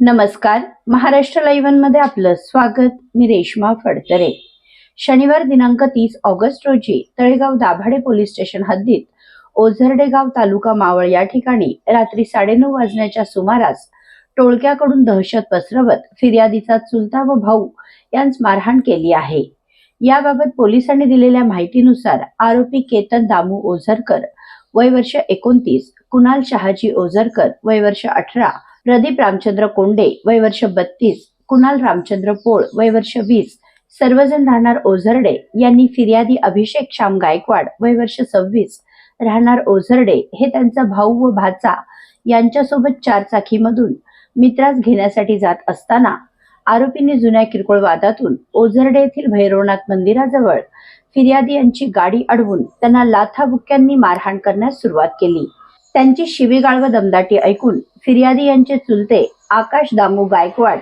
नमस्कार. महाराष्ट्र लाईव्हमध्ये आपलं स्वागत. मी रेश्मा फडतरे. शनिवार दिनांक तीस ऑगस्ट रोजी तळेगाव दाभाडे पोलीस स्टेशन हद्दीत ओझरडेगाव तालुका मावळ या ठिकाणी रात्री साडेनऊ वाजण्याच्या सुमारास टोळक्याकडून दहशत पसरवत फिर्यादीचा चुलता व भाऊ यांस मारहाण केली आहे. याबाबत पोलिसांनी दिलेल्या माहितीनुसार आरोपी केतन दामू ओझरकर वय वर्ष एकोणतीस कुणाल शहाजी ओझरकर वय वर्ष अठरा प्रदीप रामचंद्र कोंडे वय वर्ष बत्तीस. कुणाल रामचंद्र पोळ वय वर्ष वीस. सर्वजण राहणार ओझरडे. यांनी फिर्यादी अभिषेक श्याम गायकवाड वय वर्ष सव्वीस. राहणार ओझरडे हे त्यांचा भाऊ व भाचा. यांच्यासोबत चारचाकीमधून मित्रास घेण्यासाठी जात असताना आरोपींनी जुन्या किरकोळ वादातून ओझरडे येथील भैरवनाथ मंदिराजवळ फिर्यादी यांची गाडी अडवून त्यांना लाथाबुक्क्यांनी मारहाण करण्यास सुरुवात केली. त्यांची शिवीगाळ व दमदाटी ऐकून फिर्यादी यांचे चुलते आकाश दामू गायकवाड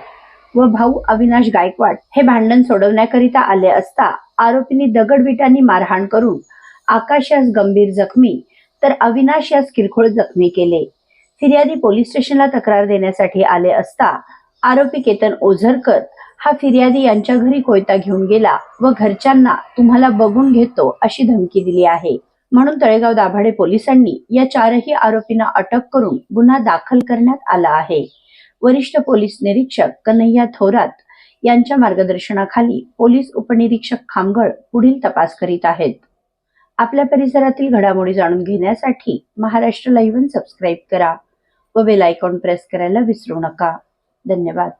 व भाऊ अविनाश गायकवाड हे भांडण सोडवण्याकरिता आले असता आरोपींनी दगडविटांनी मारहाण करून आकाश यास गंभीर जखमी तर अविनाश यास किरकोळ जखमी केले. फिर्यादी पोलीस स्टेशनला तक्रार देण्यासाठी आले असता आरोपी केतन ओझरकर हा फिर्यादी यांच्या घरी कोयता घेऊन गेला व घरच्यांना तुम्हाला बघून घेतो अशी धमकी दिली आहे. म्हणून तळेगाव दाभाडे पोलिसांनी या चारही आरोपींना अटक करून गुन्हा दाखल करण्यात आला आहे. वरिष्ठ पोलीस निरीक्षक कन्हैया थोरात यांच्या मार्गदर्शनाखाली पोलीस उपनिरीक्षक खामगळ पुढील तपास करीत आहेत. आपल्या परिसरातील घडामोडी जाणून घेण्यासाठी महाराष्ट्र लाईव्ह सबस्क्राईब करा व बेल आयकॉन प्रेस करायला विसरू नका. धन्यवाद.